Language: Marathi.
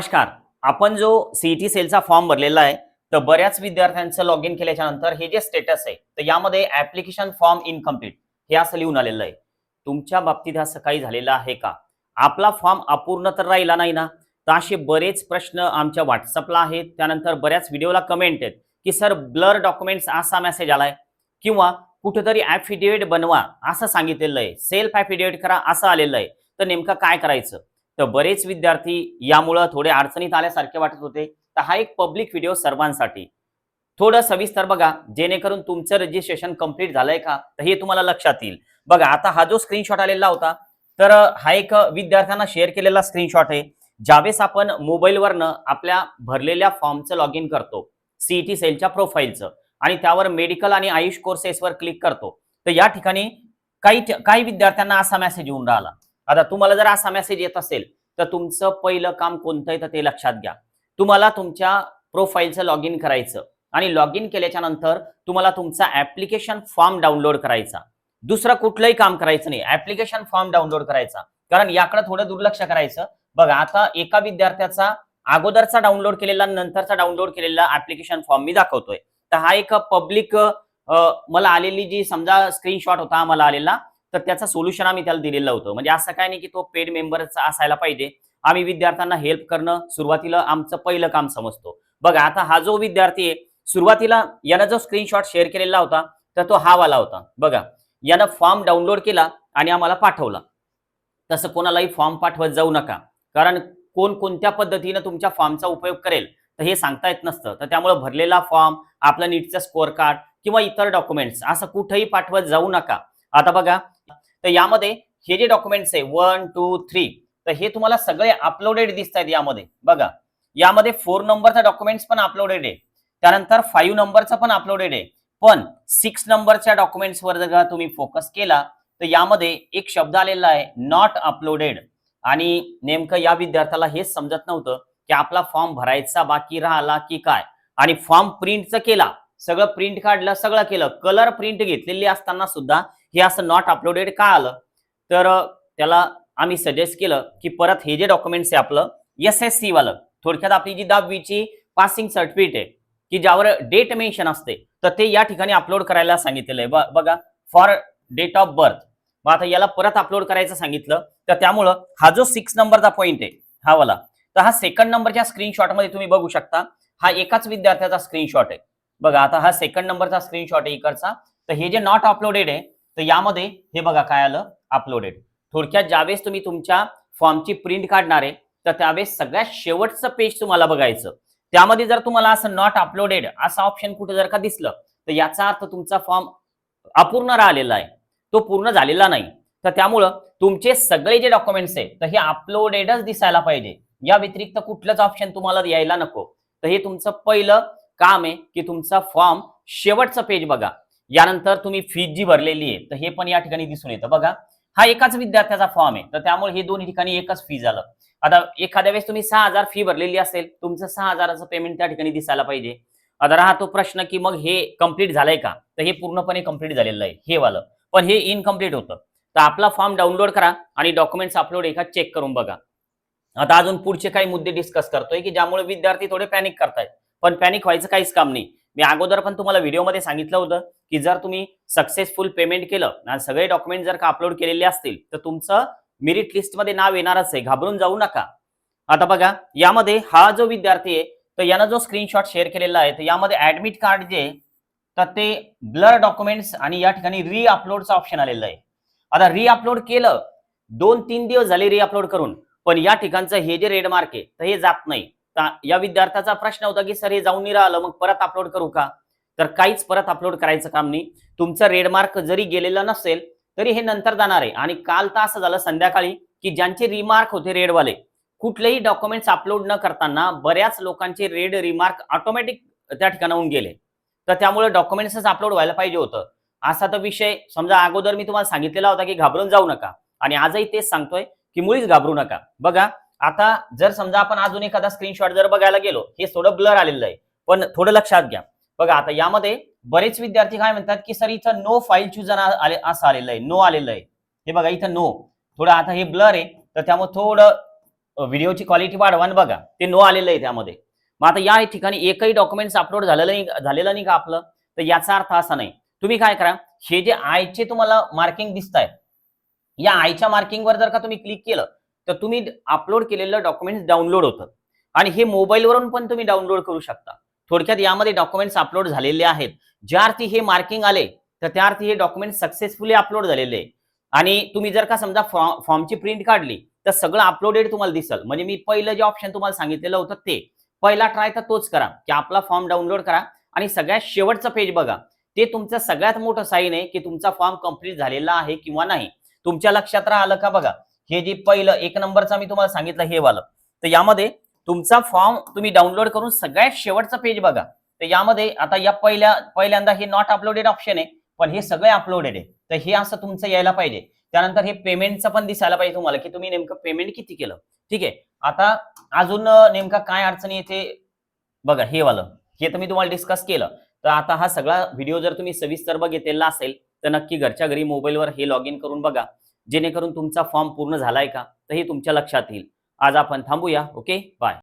नमस्कार. आपण जो सीईटी सेलचा फॉर्म भरलेला आहे तर बऱ्याच विद्यार्थ्यांचं लॉग इन केल्याच्यानंतर हे जे स्टेटस आहे तर यामध्ये ऍप्लिकेशन फॉर्म इनकम्प्लीट हे असं लिहून आलेलं आहे. तुमच्या बाबतीत हा सकाळी झालेला आहे का? आपला फॉर्म अपूर्ण तर राहिला नाही ना? तर असे बरेच प्रश्न आमच्या व्हॉट्सअपला आहेत. त्यानंतर बऱ्याच व्हिडिओला कमेंट आहेत की सर ब्लर डॉक्युमेंट्स असा मेसेज आलाय. किंवा कुठेतरी ॲफिडेविट बनवा असं सांगितलेलं आहे. सेल्फ ॲफिडेविट करा असं आलेलं आहे. तर नेमकं काय करायचं? तर बरेच विद्यार्थी यामुळं थोडे अडचणीत आल्यासारखे वाटत होते. तर हा एक पब्लिक व्हिडिओ सर्वांसाठी. थोडं सविस्तर बघा जेणेकरून तुमचं रजिस्ट्रेशन कंप्लीट झालंय का? तर हे तुम्हाला लक्षात येईल. बघा आता हा जो स्क्रीनशॉट आलेला होता तर हा एक विद्यार्थ्यांना शेअर केलेला स्क्रीनशॉट आहे. ज्यावेळेस आपण मोबाईलवरनं आपल्या भरलेल्या फॉर्मचं लॉग इन करतो सीईटी सेलच्या प्रोफाईलचं आणि त्यावर मेडिकल आणि आयुष कोर्सेसवर क्लिक करतो तर या ठिकाणी काही काही विद्यार्थ्यांना असा मेसेज येऊन राहिला. आता तुम्हाला जर असा मेसेज येत असेल तर तुमचं पहिलं काम कोणतं आहे तर ते लक्षात घ्या. तुम्हाला तुमच्या प्रोफाईलचं लॉग इन करायचं आणि लॉग इन केल्याच्यानंतर तुम्हाला तुमचा ऍप्लिकेशन फॉर्म डाउनलोड करायचा. दुसरं कुठलंही काम करायचं नाही. ऍप्लिकेशन फॉर्म डाउनलोड करायचा. कारण याकडे थोडं दुर्लक्ष करायचं. बघा आता एका विद्यार्थ्याचा अगोदरचा डाउनलोड केलेला नंतरचा डाउनलोड केलेला ऍप्लिकेशन फॉर्म मी दाखवतोय. तर हा एक पब्लिक मला आलेली जी समजा स्क्रीनशॉट होता मला आलेला. तर त्याचं सोल्युशन आम्ही त्याला दिलेलं होतं. म्हणजे असं काय नाही की तो पेड मेंबरचा असायला पाहिजे. आम्ही विद्यार्थ्यांना हेल्प करणं सुरुवातीला आमचं पहिलं काम समजतो. बघा आता हा जो विद्यार्थी आहे सुरुवातीला यानं जो स्क्रीनशॉट शेअर केलेला होता तर तो हा वाला होता. बघा यानं फॉर्म डाउनलोड केला आणि आम्हाला पाठवला. तसं कोणालाही फॉर्म पाठवत जाऊ नका. कारण कोण कोणत्या पद्धतीनं तुमच्या फॉर्मचा उपयोग करेल तर हे सांगता येत नसतं. तर त्यामुळे भरलेला फॉर्म आपला नीटचं स्कोअर कार्ड किंवा इतर डॉक्युमेंट्स असं कुठेही पाठवत जाऊ नका. आता बघा तर यामध्ये हे जे डॉक्युमेंट्स आहे वन टू थ्री तर हे तुम्हाला सगळे अपलोडेड दिसत आहेत यामध्ये. बघा यामध्ये फोर नंबरचा डॉक्युमेंट्स पण अपलोडेड आहे. त्यानंतर फाईव्ह नंबरचा पण अपलोडेड आहे. पण सिक्स नंबरच्या डॉक्युमेंट्सवर जर का तुम्ही फोकस केला तर यामध्ये एक शब्द आलेला आहे नॉट अपलोडेड आणि नेमकं या विद्यार्थ्याला हेच समजत नव्हतं की आपला फॉर्म भरायचा बाकी राहिला की काय. आणि फॉर्म प्रिंटचं केला सगळं प्रिंट काढलं सगळं केलं कलर प्रिंट घेतलेली असताना सुद्धा हे असं नॉट अपलोडेड का आलं? तर त्याला आम्ही सजेस्ट केलं की परत हे जे डॉक्युमेंट्स आहे आपलं एस एस सी वालं थोडक्यात आपली जी दहावीची पासिंग सर्टिफिकेट आहे की ज्यावर डेट मेन्शन असते तर ते या ठिकाणी अपलोड करायला सांगितलेलं आहे. बघा फॉर डेट ऑफ बर्थ मग आता याला परत अपलोड करायचं सांगितलं तर त्यामुळं हा जो सिक्स नंबरचा पॉईंट आहे हा वाला तर हा सेकंड नंबरच्या स्क्रीनशॉटमध्ये तुम्ही बघू शकता हा एकाच विद्यार्थ्याचा स्क्रीनशॉट आहे. बघा आता हा सेकंड नंबरचा स्क्रीनशॉट आहे इकडचा तर हे जे नॉट अपलोडेड आहे तर यामध्ये हे बघा काय आलं अपलोडेड थोडक्यात ज्यावेळेस तुम्ही तुमच्या फॉर्मची प्रिंट काढणार आहे तर त्यावेळेस सगळ्यात शेवटचं पेज तुम्हाला बघायचं. त्यामध्ये जर तुम्हाला असं नॉट अपलोडेड असं ऑप्शन कुठे जर का दिसलं तर याचा अर्थ तुमचा फॉर्म अपूर्ण राहिलेला आहे. तो पूर्ण झालेला नाही. तर त्यामुळं तुमचे सगळे जे डॉक्युमेंट्स आहे तर हे अपलोडेडच दिसायला पाहिजे. या व्यतिरिक्त कुठलंच ऑप्शन तुम्हाला यायला नको. तर हे तुमचं पहिलं काम आहे की तुमचा फॉर्म शेवटचं पेज बघा. यानंतर तुम्ही फीज जी भरलेली आहे तर हे पण या ठिकाणी दिसून येतं. बघा हा एकाच विद्यार्थ्याचा फॉर्म आहे तर त्यामुळे हे दोन्ही ठिकाणी एकच फी झालं. आता एखाद्या वेळेस तुम्ही सहा हजार फी भरलेली असेल तुमचं सहा हजाराचं पेमेंट त्या ठिकाणी दिसायला पाहिजे. आता राहतो प्रश्न की मग हे कंप्लीट झालंय का? तर हे पूर्णपणे कंप्लीट झालेलं आहे हे वालं. पण हे इनकम्प्लीट होतं. तर आपला फॉर्म डाउनलोड करा आणि डॉक्युमेंट्स अपलोड एका चेक करून बघा. आता अजून पुढचे काही मुद्दे डिस्कस करतोय की ज्यामुळे विद्यार्थी थोडे पॅनिक करतायत. पण पॅनिक व्हायचं काहीच काम नाही. मी अगोदर पण तुम्हाला व्हिडिओमध्ये सांगितलं होतं की जर तुम्ही सक्सेसफुल पेमेंट केलं सगळे डॉक्युमेंट जर का अपलोड केलेले असतील तर तुमचं मेरिट लिस्टमध्ये नाव येणारच आहे. घाबरून जाऊ नका. आता बघा यामध्ये हा जो विद्यार्थी आहे तर यानं जो स्क्रीनशॉट शेअर केलेला आहे तर यामध्ये ऍडमिट कार्ड जे तर ते ब्लर डॉक्युमेंट्स आणि या ठिकाणी री अपलोडचं ऑप्शन आलेलं आहे. आता री अपलोड केलं दोन तीन दिवस झाले री अपलोड करून पण या ठिकाणचं हे जे रेड मार्क आहे तर हे जात नाही. या विद्यार्थ्याचा प्रश्न होता की सर हे जाऊन नाही राहिलं मग परत अपलोड करू का? तर काहीच परत अपलोड करायचं काम नाही. तुमचं रेड मार्क जरी गेलेलं नसेल तरी हे नंतर जाणार आहे. आणि काल तर असं झालं संध्याकाळी की ज्यांचे रिमार्क होते रेडवाले कुठलेही डॉक्युमेंट्स अपलोड न करताना बऱ्याच लोकांचे रेड रिमार्क ऑटोमॅटिक त्या ठिकाणाहून गेले. तर त्यामुळे डॉक्युमेंट्सच अपलोड व्हायला पाहिजे होतं. असा तर विषय समजा अगोदर मी तुम्हाला सांगितलेला होता की घाबरून जाऊ नका. आणि आजही तेच सांगतोय की मुळीच घाबरू नका. बघा आता जर समजा आपण अजून एखादा स्क्रीनशॉट जर बघायला गेलो हे थोडं ब्लर आलेलं आहे. पण थोडं लक्षात घ्या. बघा आता यामध्ये बरेच विद्यार्थी काय म्हणतात की सर इथं नो फाईल चुजन आले असं आलेलं आहे. नो आलेलं आहे. हे बघा इथं नो थोडं आता हे ब्लर आहे. तर त्यामुळे थोडं व्हिडिओची क्वालिटी वाढवा आणि बघा. ते नो आलेलं आहे त्यामध्ये. मग आता या ठिकाणी एकही डॉक्युमेंट्स अपलोड झालेलं नाही झालेलं नाही का आपलं? तर याचा अर्थ असा नाही. तुम्ही काय करा हे जे आयचे तुम्हाला मार्किंग दिसत या आयच्या मार्किंगवर जर का तुम्ही क्लिक केलं तर तुम्ही अपलोड केलेलं डॉक्युमेंट्स डाउनलोड होतं. आणि हे मोबाईलवरून पण तुम्ही डाउनलोड करू शकता. थोडक्यात यामध्ये डॉक्युमेंट्स अपलोड झालेले आहेत. ज्या अर्थी हे मार्किंग आले तर त्या अर्थी हे डॉक्युमेंट सक्सेसफुली अपलोड झालेले आहे. आणि तुम्ही जर का समजा फॉर्म फॉर्मची प्रिंट काढली तर सगळं अपलोडेड तुम्हाला दिसल. म्हणजे मी पहिलं जे ऑप्शन तुम्हाला सांगितलेलं होतं ते. पहिला ट्राय तर तोच करा. की आपला फॉर्म डाउनलोड करा. आणि सगळ्यात शेवटचं पेज बघा. ते तुमचं सगळ्यात मोठं साईन आहे की तुमचा फॉर्म कंप्लीट झालेला आहे किंवा नाही. तुमच्या लक्षात राहिलं का बघा? हे जे पहिलं एक नंबरचा मी तुम्हाला सांगितलं हे वालं. तर यामध्ये तुमचा फॉर्म तुम्ही डाउनलोड करून सगळ्यात शेवटचं पेज बघा. तर यामध्ये आता या पहिल्या पहिल्यांदा हे नॉट अपलोडेड ऑप्शन आहे पण हे सगळे अपलोडेड आहे. तर हे असं तुमचं यायला पाहिजे. त्यानंतर हे पेमेंटचं पण दिसायला पाहिजे तुम्हाला की तुम्ही नेमकं पेमेंट किती केलं? ठीक आहे. आता अजून नेमका काय अडचणी येते बघा हे वालं. हे तर मी तुम्हाला डिस्कस केलं. तर आता हा सगळा व्हिडिओ जर तुम्ही सविस्तर बघितलेला असेल तर नक्की घरच्या घरी मोबाईलवर हे लॉग इन करून बघा. जेणेकरून तुमचा फॉर्म पूर्ण झालाय का? तर हे तुमच्या लक्षात येईल. आज आपण थांबूया ओके? बाय.